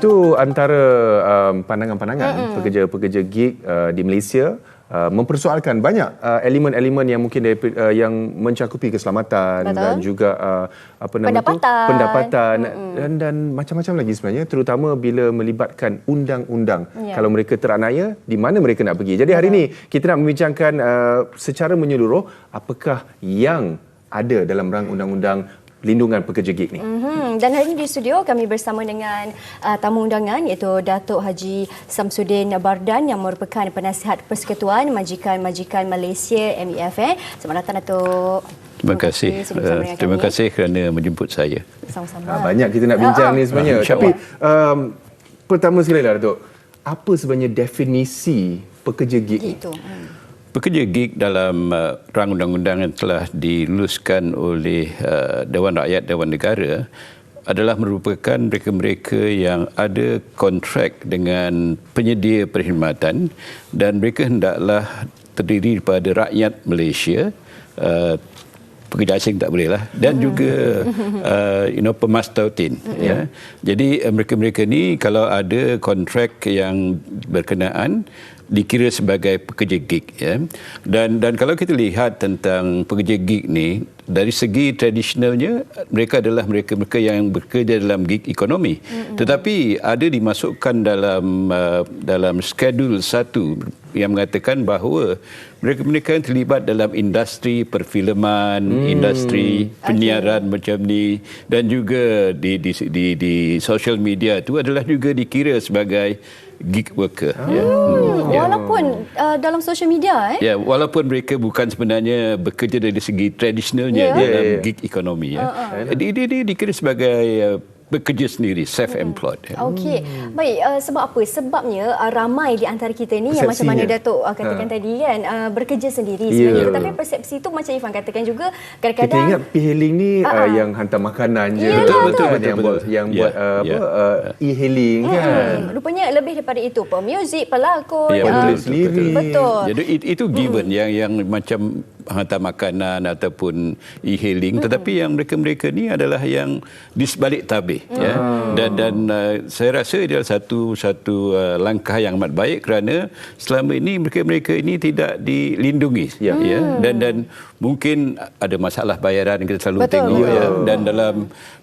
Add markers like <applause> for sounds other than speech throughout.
Itu antara um, pandangan-pandangan pekerja-pekerja gig uh, di Malaysia uh, mempersoalkan banyak uh, elemen-elemen yang mungkin dari, uh, yang mencakupi keselamatan Betul. dan juga uh, apa nama tu Pendapatan. pendapatan dan, dan macam-macam lagi sebenarnya terutama bila melibatkan undang-undang. Ya. Kalau mereka teranaya di mana mereka nak pergi. Jadi hari ini kita nak membincangkan uh, secara menyeluruh apakah yang ada dalam rang undang-undang pelindungan pekerja gig ni. Mhm. Dan hari ini di studio kami bersama dengan uh, tamu undangan iaitu Datuk Haji Samsudin Bardan yang merupakan penasihat Persekutuan Majikan-Majikan Malaysia MEF. Eh. Selamat datang Datuk. Terima kasih. Uh, terima kami. kasih kerana menjemput saya. Sama-sama. Ha, banyak kita nak bincang Ah, ah. ni sebenarnya. Ah, Tapi um, pertama sekali lah Datuk, apa sebenarnya definisi pekerja gig ni? Itu. Hmm. Pekerja gig dalam uh, rang undang-undang yang telah diluluskan oleh uh, Dewan Rakyat Dewan Negara adalah merupakan mereka-mereka yang ada kontrak dengan penyedia perkhidmatan dan mereka hendaklah terdiri daripada rakyat Malaysia uh, pekerja asing tak boleh lah dan juga uh, you know pemastautin ya. Jadi uh, mereka-mereka ni kalau ada kontrak yang berkenaan dikira sebagai pekerja gig ya. Dan dan kalau kita lihat tentang pekerja gig ni dari segi tradisionalnya mereka adalah mereka-mereka yang bekerja dalam gig ekonomi. Tetapi ada dimasukkan dalam uh, dalam skedul satu yang mengatakan bahawa mereka-mereka yang terlibat dalam industri perfilman, industri penyiaran macam ni. Dan juga di di di, di social media itu adalah juga dikira sebagai gig worker. Ya. Hmm, walaupun uh, dalam social media eh. Ya, walaupun mereka bukan sebenarnya bekerja dari segi tradisionalnya Ya. dalam Ya, ya, ya. gig ekonomi ya. Dia, dia, dia dikira sebagai uh, bekerja sendiri, self-employed. Ya. Okey. Baik, uh, sebab apa? Sebabnya uh, ramai di antara kita ni yang macam mana. Datuk uh, katakan Ha. tadi kan uh, bekerja sendiri Ya. sebenarnya tetapi persepsi itu macam Ifan katakan juga Kita kadang-kadang ingat e-hailing ni uh, ah. yang hantar makanan je. Yelah, Betul, kan? betul, betul, Yang betul. buat, yang Ya, buat uh, ya. apa, uh, e-hailing kan. Hmm, rupanya lebih daripada itu pemuzik, pelakon, Ya, uh, betul, betul, sendiri. betul. Jadi it- itu given yang yang macam hantar makanan ataupun e-hailing. Tetapi yang mereka-mereka ni adalah yang di sebalik tabir ya. Dan dan uh, saya rasa dia adalah satu satu uh, langkah yang amat baik kerana selama ini mereka-mereka ini tidak dilindungi Ya. dan dan mungkin ada masalah bayaran kita selalu Betul, tengok betul. ya dan dalam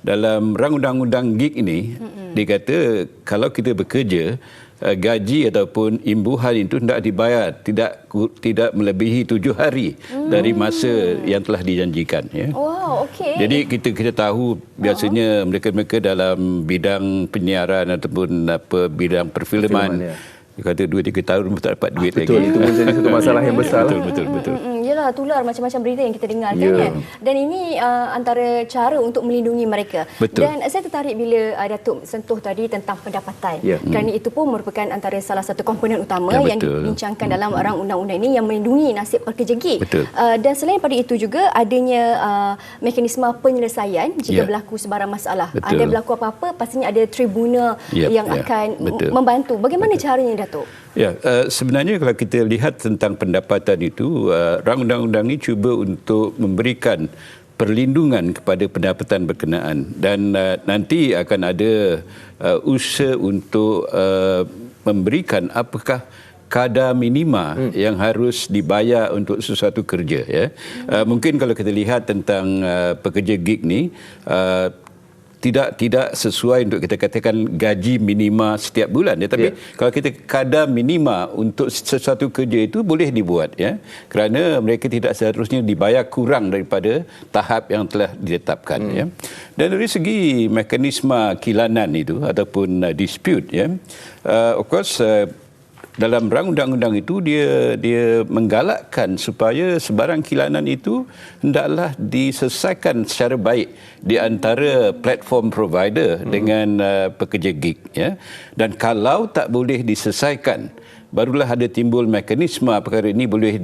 dalam rang undang-undang gig ini dikata kalau kita bekerja gaji ataupun imbuhan itu tidak dibayar tidak tidak melebihi tujuh hari dari masa yang telah dijanjikan ya. Wow, okey. Jadi kita kita tahu biasanya mereka-mereka dalam bidang penyiaran ataupun apa bidang perfilman Perfilman, ya. dia kata 2 3 tahun pun tak dapat duit Betul, lagi. itu menjadi satu masalah yang besar. Betul betul betul. Hmm, yelah tular macam-macam berita yang kita dengarkan Ya. kan. Dan ini uh, antara cara untuk melindungi mereka. Betul. Dan saya tertarik bila uh, Datuk sentuh tadi tentang pendapatan. Ya. Kerana itu pun merupakan antara salah satu komponen utama Ya, yang betul. dibincangkan dalam rang undang-undang ini yang melindungi nasib pekerja gig. Betul. Uh, dan selain pada itu juga adanya uh, mekanisme penyelesaian jika Ya. berlaku sebarang masalah. Betul. Ada berlaku apa-apa pastinya ada tribunal Ya, yang ya. akan Betul. membantu. Bagaimana caranya Datuk? Ya, uh, sebenarnya kalau kita lihat tentang pendapatan itu, uh, rang undang-undang ini cuba untuk memberikan perlindungan kepada pendapatan berkenaan dan uh, nanti akan ada uh, usaha untuk uh, memberikan apakah kadar minima hmm. yang harus dibayar untuk sesuatu kerja ya. Uh, mungkin kalau kita lihat tentang uh, pekerja gig ni uh, tidak tidak sesuai untuk kita katakan gaji minima setiap bulan ya tapi yeah. kalau kita kadar minima untuk sesuatu kerja itu boleh dibuat ya kerana mereka tidak seharusnya dibayar kurang daripada tahap yang telah ditetapkan hmm. ya dan dari segi mekanisme kilanan itu ataupun uh, dispute ya uh, of course uh, dalam rang undang-undang itu dia dia menggalakkan supaya sebarang kilanan itu hendaklah diselesaikan secara baik di antara platform provider hmm. dengan uh, pekerja gig ya dan kalau tak boleh diselesaikan barulah ada timbul mekanisme perkara ini boleh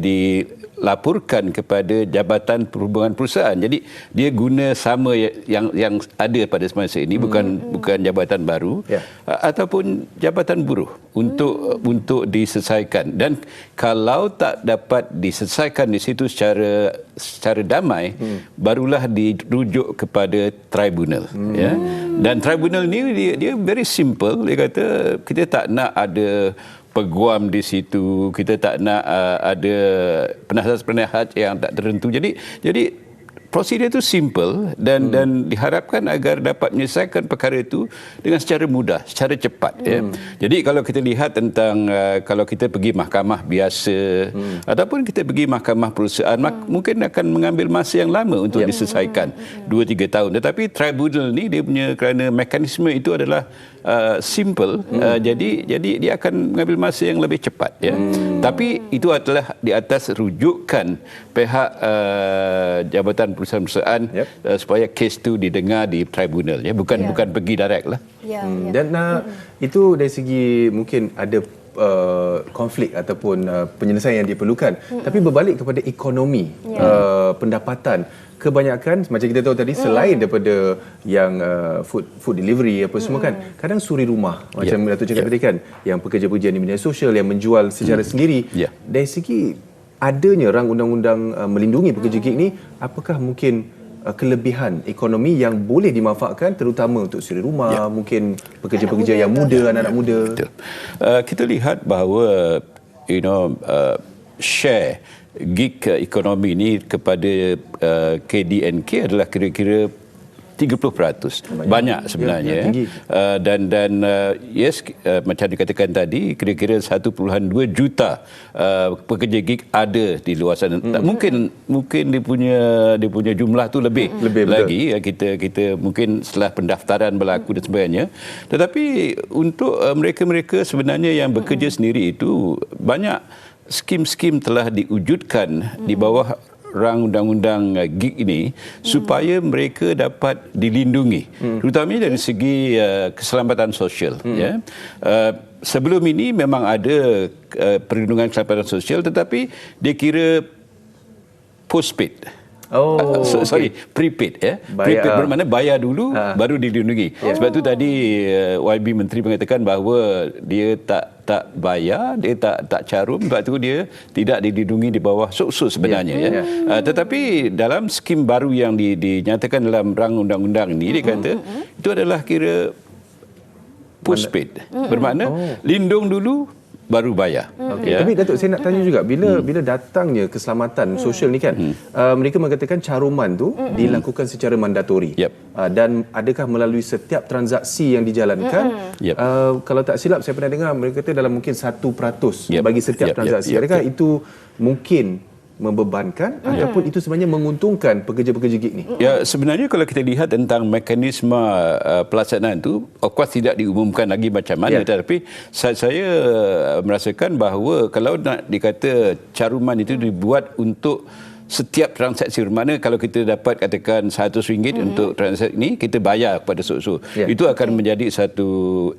dilaporkan kepada Jabatan Perhubungan Perusahaan. Jadi dia guna sama ya, yang yang ada pada semasa ini bukan hmm. bukan jabatan baru yeah. ataupun jabatan buruh untuk hmm. untuk diselesaikan dan kalau tak dapat diselesaikan di situ secara secara damai hmm. barulah dirujuk kepada tribunal hmm. ya dan tribunal ni dia dia very simple dia kata kita tak nak ada peguam di situ kita tak nak uh, ada penasihat-penasihat yang tak tertentu jadi jadi prosedur itu simple dan hmm. dan diharapkan agar dapat menyelesaikan perkara itu dengan secara mudah, secara cepat hmm. ya. Jadi kalau kita lihat tentang uh, kalau kita pergi mahkamah biasa hmm. ataupun kita pergi mahkamah perusahaan hmm. mungkin akan mengambil masa yang lama untuk yep. diselesaikan 2 3 tahun. Tetapi tribunal ni dia punya kerana mekanisme itu adalah uh, simple hmm. uh, jadi jadi dia akan mengambil masa yang lebih cepat ya. Hmm. Tapi itu adalah di atas rujukan pihak uh, jabatan perusahaan-perusahaan yep. uh, supaya kes itu didengar di tribunal ya bukan yeah. bukan pergi direct lah. Ya, Hmm, ya. Dan uh, itu dari segi mungkin ada uh, konflik ataupun uh, penyelesaian yang diperlukan. Hmm. Tapi berbalik kepada ekonomi, Ya. uh, pendapatan kebanyakan macam kita tahu tadi selain daripada yang uh, food food delivery apa semua kan kadang suri rumah macam Datuk cakap Ya. tadi kan yang pekerja-pekerja di media sosial yang menjual secara sendiri Ya. dari segi adanya rang undang-undang uh, melindungi pekerja gig ni apakah mungkin uh, kelebihan ekonomi yang boleh dimanfaatkan terutama untuk suri rumah Ya. mungkin pekerja-pekerja Anak yang muda muda anak-anak muda Betul. Uh, kita lihat bahawa you know uh, share gig ekonomi ini kepada uh, KDNK adalah kira-kira 30% banyak, banyak sebenarnya. Ya, ya, uh, dan dan uh, yes uh, macam dikatakan tadi kira-kira 1.2 juta uh, pekerja gig ada di luar sana. Hmm. mungkin mungkin dia punya dia punya jumlah tu lebih Lebih, betul. lagi. Ya, kita kita mungkin setelah pendaftaran berlaku dan sebagainya. Tetapi untuk uh, mereka-mereka sebenarnya yang bekerja sendiri itu banyak skim-skim telah diwujudkan di bawah rang undang-undang gig ini supaya mereka dapat dilindungi. Terutamanya dari segi uh, keselamatan sosial ya. Uh, sebelum ini memang ada uh, perlindungan keselamatan sosial tetapi dia kira postpaid Oh, Uh, so, sorry, prepaid ya. Bayar, prepaid ah. bermakna bayar dulu Ah. baru dilindungi. Sebab tu tadi uh, YB menteri mengatakan bahawa dia tak tak bayar, dia tak tak carum sebab tu dia tidak dilindungi di bawah suksus sebenarnya ya. Ya. Uh, tetapi dalam skim baru yang di, dinyatakan dalam rang undang-undang ini dia kata itu adalah kira postpaid. Bermakna lindung dulu baru bayar. Okay. Tapi Datuk saya nak tanya juga bila hmm. bila datangnya keselamatan hmm. sosial ni kan hmm. uh, mereka mengatakan caruman tu hmm. dilakukan secara mandatori. Yep. Uh, dan adakah melalui setiap transaksi yang dijalankan? Yep. Uh, kalau tak silap saya pernah dengar mereka kata dalam mungkin 1% Yep. bagi setiap Yep, yep, transaksi. yep, Adakah yep. itu mungkin membebankan ataupun itu sebenarnya menguntungkan pekerja-pekerja gig ni? Ya sebenarnya kalau kita lihat tentang mekanisme uh, pelaksanaan itu of course tidak diumumkan lagi macam mana Ya. tetapi saya, saya uh, merasakan bahawa kalau nak dikata caruman itu dibuat untuk setiap transaksi. Bermakna kalau kita dapat katakan RM100 mm-hmm. untuk transaksi ini kita bayar kepada so-so Ya. itu akan menjadi satu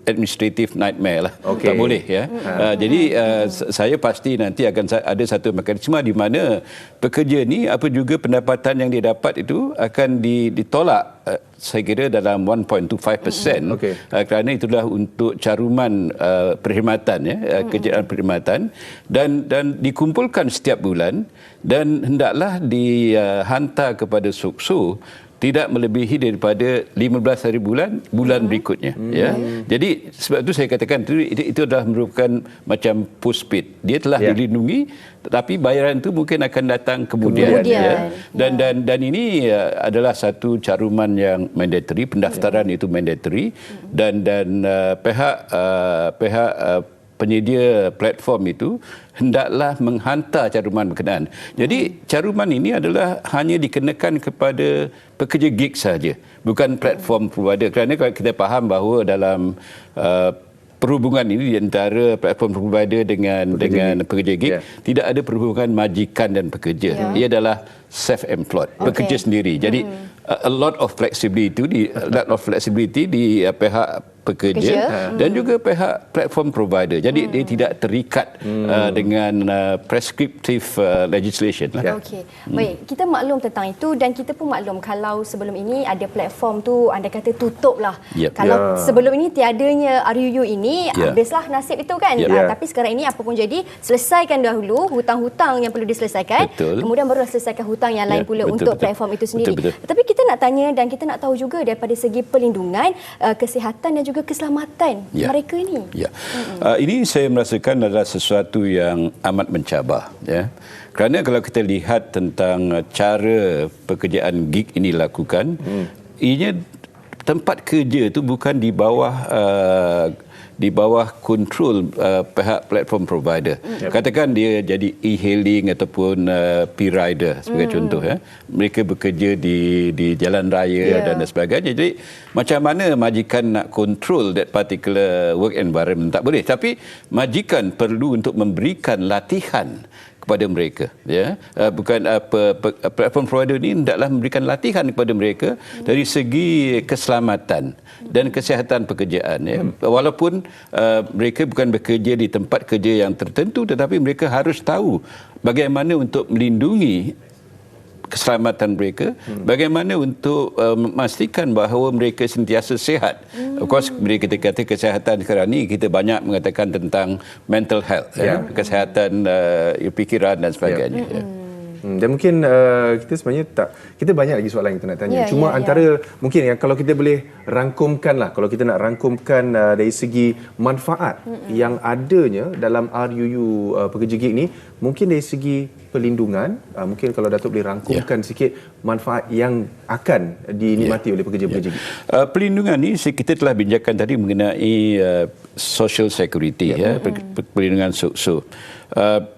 administrative nightmare lah. Okey. tak boleh ya. Uh, jadi uh, saya pasti nanti akan ada satu mekanisme di mana pekerja ni apa juga pendapatan yang dia dapat itu akan di, ditolak uh, saya kira dalam 1.25% Okey. uh, kerana itulah untuk caruman uh, perkhidmatan ya uh, kejayaan perkhidmatan. Dan dan dikumpulkan setiap bulan dan hendaklah dihantar kepada suksu tidak melebihi daripada 15 hari bulan bulan berikutnya ya. Jadi sebab itu saya katakan itu, itu, adalah merupakan macam postpaid. Dia telah Ya. dilindungi tetapi bayaran itu mungkin akan datang kemudian, Kemudian. ya. dan dan dan ini uh, adalah satu caruman yang mandatory pendaftaran itu mandatory. Dan dan uh, pihak uh, pihak uh, penyedia platform itu hendaklah menghantar caruman berkenaan. Jadi caruman ini adalah hanya dikenakan kepada pekerja gig saja, bukan platform provider. Kerana kalau kita faham bahawa dalam uh, perhubungan ini di antara platform provider dengan Pekerja dengan gig. pekerja gig Ya. tidak ada perhubungan majikan dan pekerja. Ya. Ia adalah self-employed, Okey. pekerja sendiri. Jadi a, a lot of flexibility di a lot of flexibility di uh, pihak pekerja Kerja. dan juga pihak platform provider. Jadi dia tidak terikat uh, dengan uh, prescriptive uh, legislation lah. Ya. Okey. Baik, kita maklum tentang itu dan kita pun maklum kalau sebelum ini ada platform tu anda kata tutup lah. Yep. Kalau Ya. sebelum ini tiadanya RUU ini Ya. habislah nasib itu kan. Ya. Ah, Ya. tapi sekarang ini apa pun jadi selesaikan dahulu hutang-hutang yang perlu diselesaikan. Betul. Kemudian barulah selesaikan hutang yang lain Ya, pula betul, untuk betul. platform itu sendiri. Betul, betul. Tetapi kita nak tanya dan kita nak tahu juga daripada segi perlindungan, uh, kesihatan dan juga keselamatan Ya. mereka ini. Ya. Uh, ini saya merasakan adalah sesuatu yang amat mencabar ya. Kerana kalau kita lihat tentang uh, cara pekerjaan gig ini lakukan, hmm. ianya tempat kerja itu bukan di bawah uh, di bawah kontrol uh, pihak platform provider. Yep. Katakan dia jadi e-hailing ataupun uh, p-rider sebagai mm. contoh ya. Mereka bekerja di di jalan raya Yeah. dan sebagainya. Jadi macam mana majikan nak control that particular work environment tak boleh. Tapi majikan perlu untuk memberikan latihan kepada mereka ya. Uh, bukan apa uh, platform provider ini hendaklah memberikan latihan kepada mereka dari segi keselamatan dan kesihatan pekerjaan ya. Walaupun uh, mereka bukan bekerja di tempat kerja yang tertentu tetapi mereka harus tahu bagaimana untuk melindungi keselamatan mereka hmm. bagaimana untuk uh, memastikan bahawa mereka sentiasa sihat hmm. of course bila kita kata kesihatan sekarang ni kita banyak mengatakan tentang mental health Ya. ya. kesihatan uh, fikiran dan sebagainya ya. Hmm, dan mungkin uh, kita sebenarnya tak kita banyak lagi soalan yang kita nak tanya. Ya, Cuma ya, ya. antara mungkin yang kalau kita boleh rangkumkan lah kalau kita nak rangkumkan uh, dari segi manfaat Mm-mm. yang adanya dalam RUU uh, pekerja gig ni mungkin dari segi perlindungan uh, mungkin kalau Datuk boleh rangkumkan sikit manfaat yang akan dinikmati oleh pekerja-pekerja gig. Uh, pelindungan ni se- kita telah bincangkan tadi mengenai uh, social security ya, per- per- perlindungan sosial. Uh,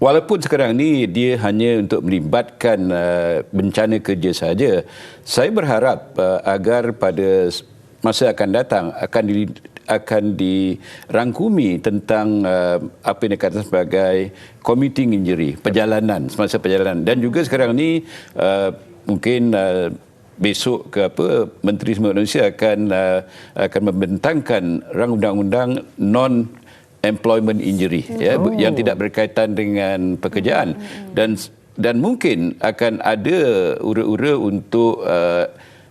walaupun sekarang ni dia hanya untuk melibatkan uh, bencana kerja saja, saya berharap uh, agar pada masa akan datang akan di, akan dirangkumi tentang uh, apa yang dikatakan sebagai commuting injury, perjalanan semasa perjalanan. Dan juga sekarang ni uh, mungkin uh, besok ke apa Menteri Semua Manusia akan uh, akan membentangkan rang undang-undang non employment injury ya Oh. yang tidak berkaitan dengan pekerjaan. Dan dan mungkin akan ada ura-ura untuk uh,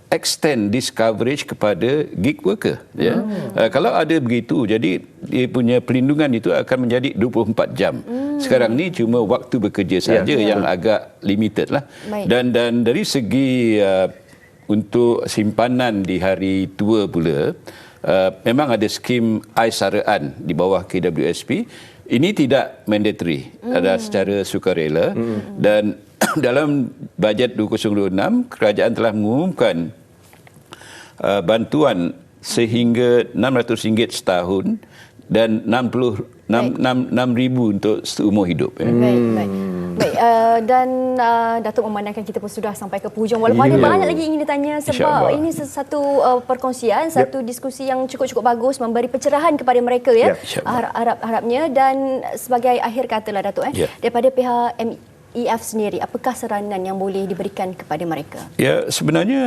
extend this coverage kepada gig worker ya. Uh, kalau ada begitu jadi dia punya perlindungan itu akan menjadi 24 jam. Sekarang ni cuma waktu bekerja saja Ya. yang agak limited lah. Baik. dan dan dari segi uh, untuk simpanan di hari tua pula uh, memang ada skim aisaraan di bawah KWSP ini tidak mandatory mm. ada secara sukarela mm. dan <coughs> dalam bajet 2026 kerajaan telah mengumumkan uh, bantuan sehingga RM600 setahun dan 60 6 6 ribu untuk seumur hidup ya. Baik, baik. Baik, uh, dan uh, Datuk memandangkan kita pun sudah sampai ke penghujung walaupun ada Ya. banyak lagi ingin ditanya sebab ini satu uh, perkongsian, satu diskusi yang cukup-cukup bagus memberi pencerahan kepada mereka ya. Ya, insyaAllah. Harap, harap harapnya dan sebagai akhir katalah Datuk eh Ya. daripada pihak MEF sendiri apakah saranan yang boleh diberikan kepada mereka? Ya, sebenarnya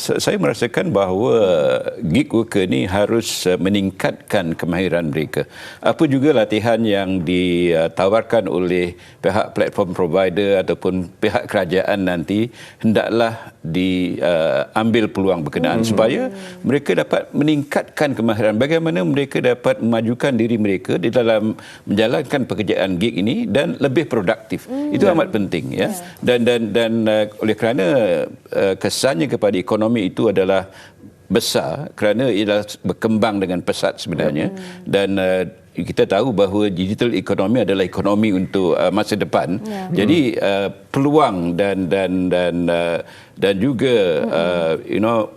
sa- saya merasakan bahawa gig worker ni harus uh, meningkatkan kemahiran mereka. Apa juga latihan yang ditawarkan oleh pihak platform provider ataupun pihak kerajaan nanti hendaklah diambil peluang berkenaan hmm. supaya mereka dapat meningkatkan kemahiran bagaimana mereka dapat memajukan diri mereka di dalam menjalankan pekerjaan gig ini dan lebih produktif. Hmm. Itu amat penting ya. Dan dan dan uh, oleh kerana uh, kesannya kepada ekonomi itu adalah besar kerana ia adalah berkembang dengan pesat sebenarnya dan uh, kita tahu bahawa digital ekonomi adalah ekonomi untuk uh, masa depan. Ya. Jadi uh, peluang dan dan dan uh, dan juga uh, you know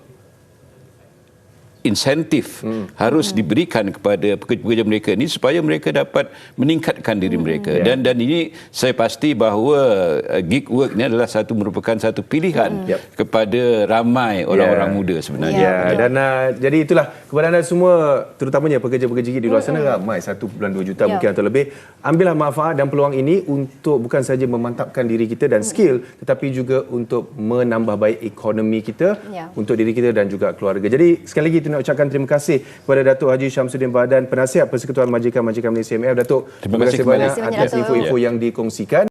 insentif hmm. harus hmm. diberikan kepada pekerja-pekerja mereka ini supaya mereka dapat meningkatkan diri mereka Ya. dan dan ini saya pasti bahawa uh, gig work ini adalah satu merupakan satu pilihan Yep. kepada ramai orang-orang Ya. muda sebenarnya. Ya, betul. dan uh, jadi itulah kepada anda semua terutamanya pekerja-pekerja gig di luar sana ramai 1.2 juta Ya. mungkin atau lebih ambillah manfaat dan peluang ini untuk bukan saja memantapkan diri kita dan skill tetapi juga untuk menambah baik ekonomi kita Ya. untuk diri kita dan juga keluarga. Jadi sekali lagi kita nak ucapkan terima kasih kepada Datuk Haji Syamsuddin Badan, Penasihat Persekutuan Majikan Majikan Malaysia MF. Datuk, Terima kasih banyak kembali. atas Terima kasih banyak, info-info yang dikongsikan.